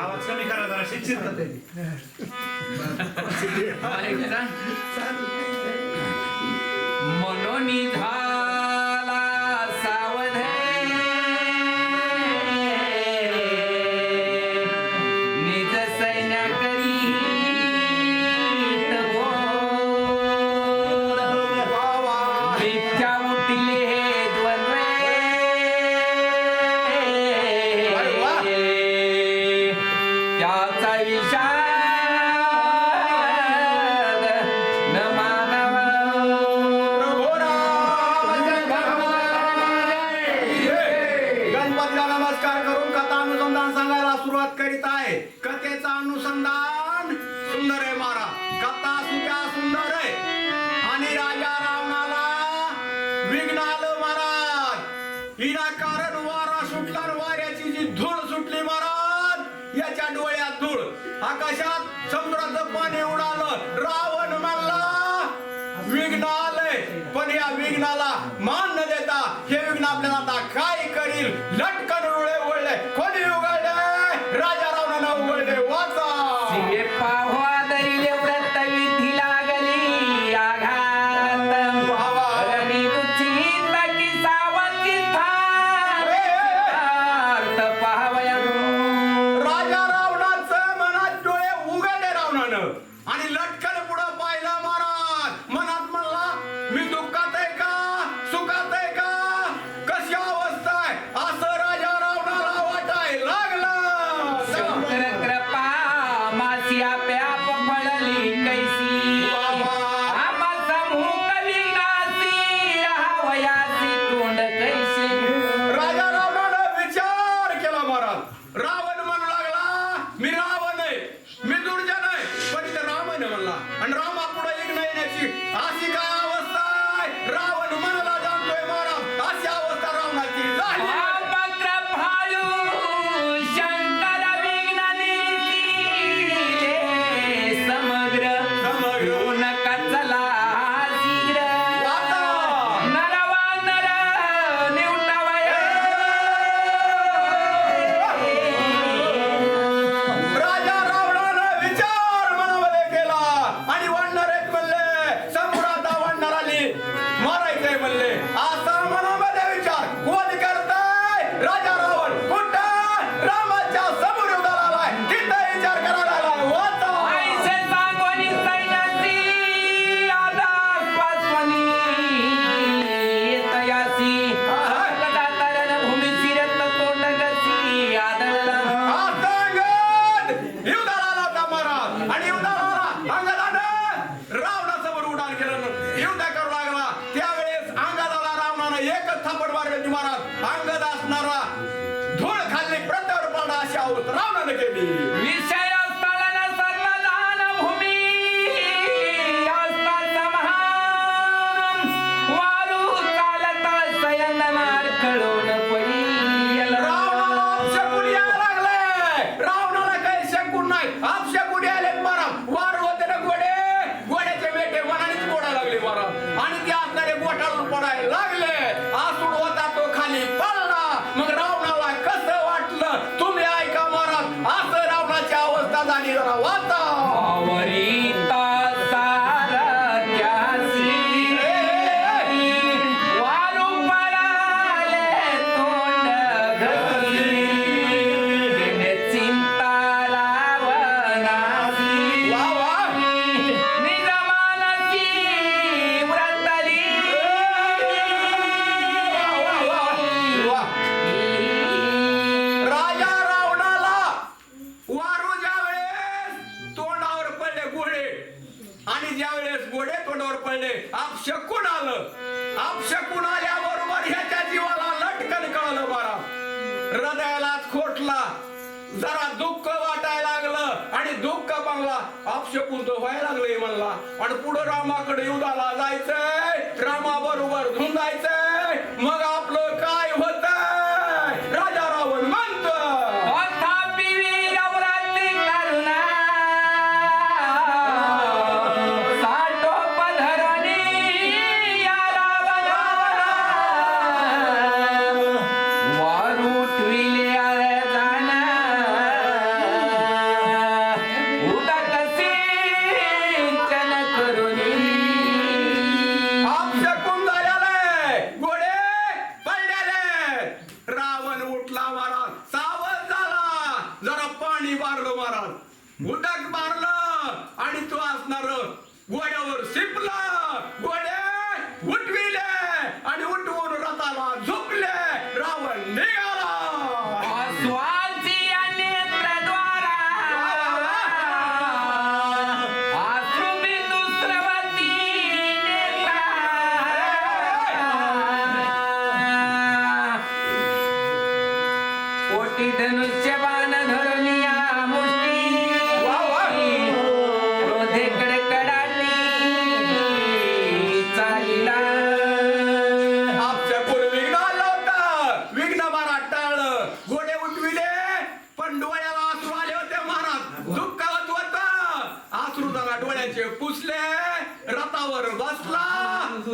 आवाज कमी करा जरा शिक्षित म्हणून पाणी उडालं रावण म्हणला विघ्न आलंय पण या विघ्नाला मान न देता हे विघ्न आपल्याला आता काय करील? लटकन you. जरा दुःख वाटायला लागलं आणि दुःख म्हणला आपशपुर्त व्हायला लागले म्हणला. आणि पुढे रामाकडे युद्धाला जायचंय. रामा बरोबर धुंदायचंय. मग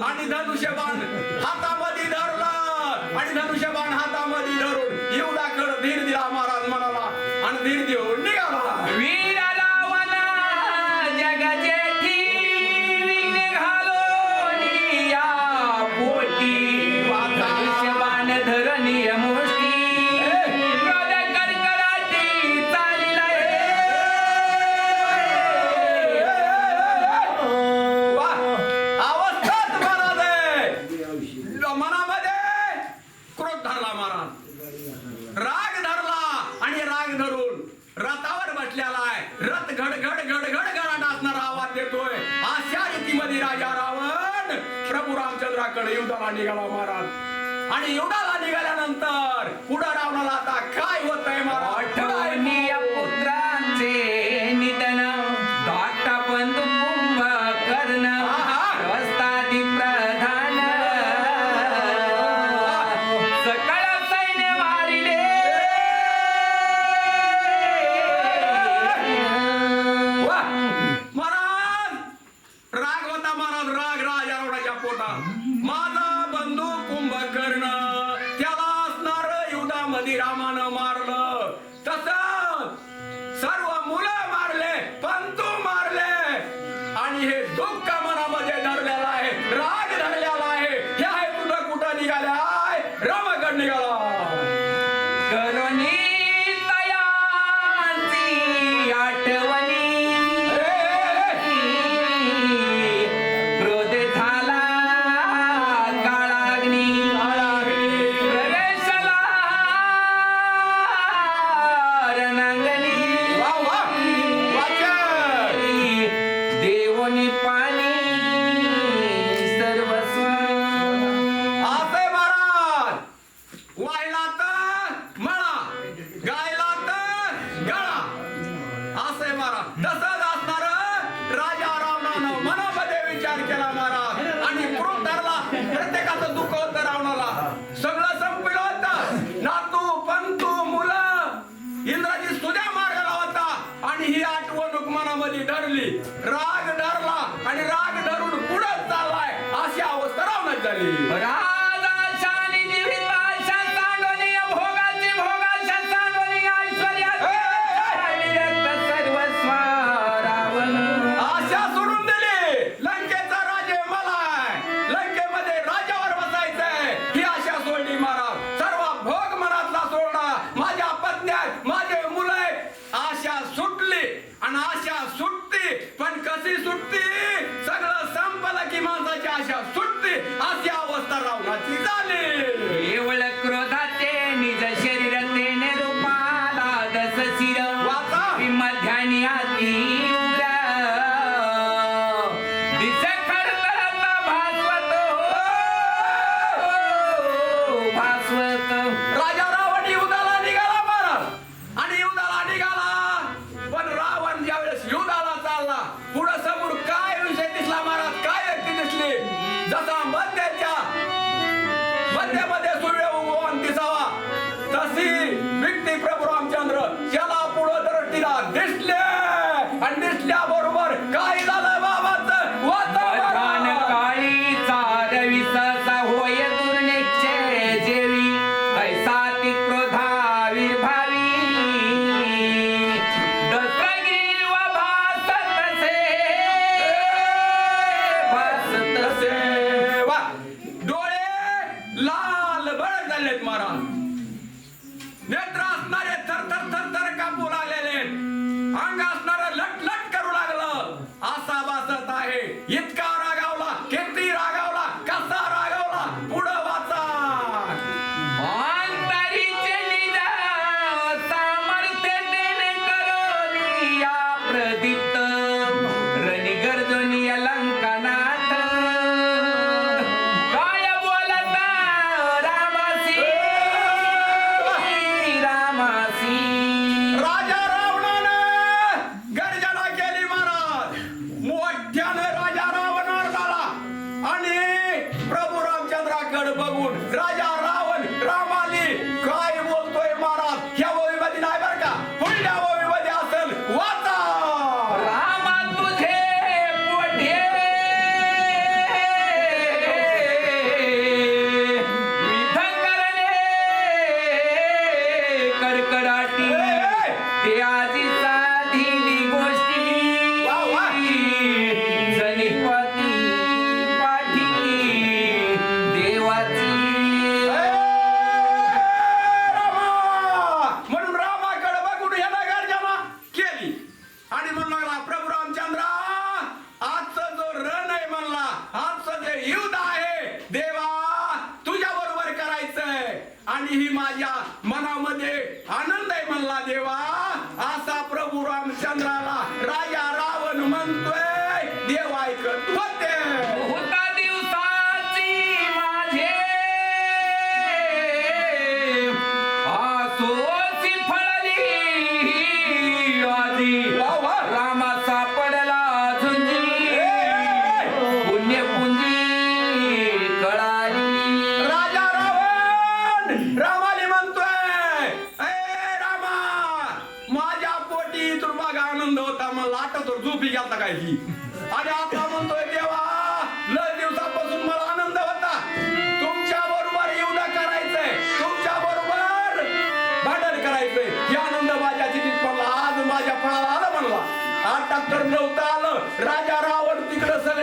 आणि धनुष्यबाण हातामध्ये धरला. आणि धनुष्यबाण हातामध्ये धरून येऊ दाखल. धीर दिला महाराज मनाला. आणि धीर देऊ मारलं. तसं सर्व मुलं मारले पण तू इंद्राजी सुद्या मार्गाला होता. आणि ही आठवण मनामध्ये डरली राग डरला आणि பிரதித்த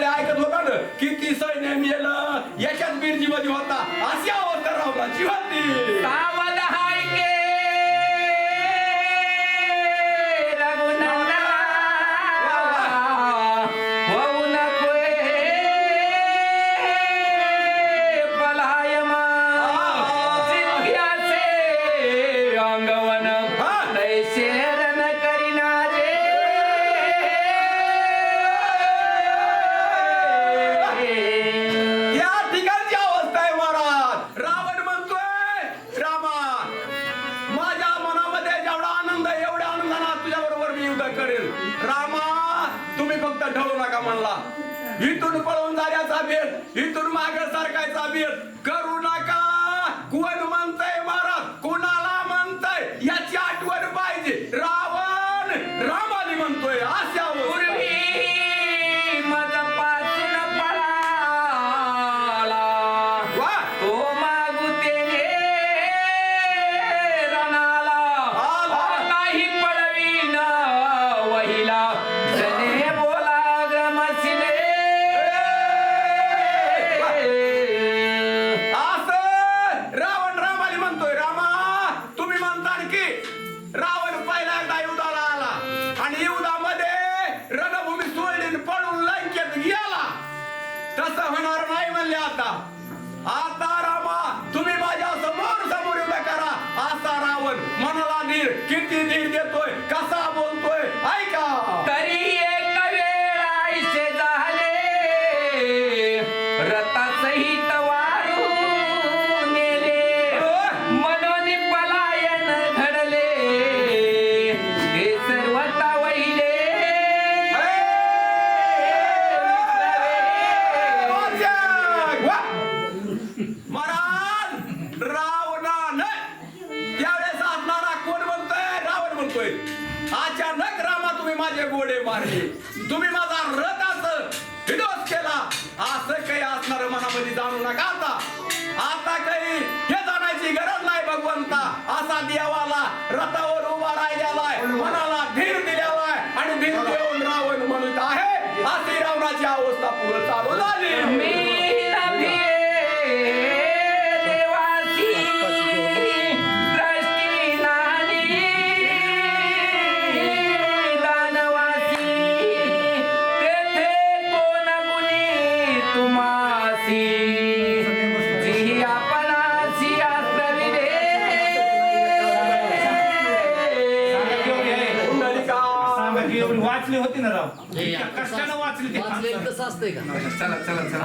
पहिले ऐकत होता ना किती सैन्य मेलं याच्यात बिरजी मध्ये होता. अशी अवस्था राहुला जीवन पळवला इथून पळवून जाण्याचा बेल इथून मागे सारखायचा बेल तसं होणार नाही म्हणले आता. आता रामा तुम्ही माझ्यासमोर समोर उभे करा. आता रावण मनाला नीर किती नीर देतोय? कसा तुम्ही माझा रथ विनोद केला. असं काही असणार मनामध्ये जाणू नका आता. आता काही हे जाण्याची गरज नाही भगवंता. असा देवाला रथावर उभा राहिलेलाय. मनाला धीर दिलेला आणि धीर देऊन रावण म्हणत आहे. अशी रावणाची अवस्था पुरत चला चला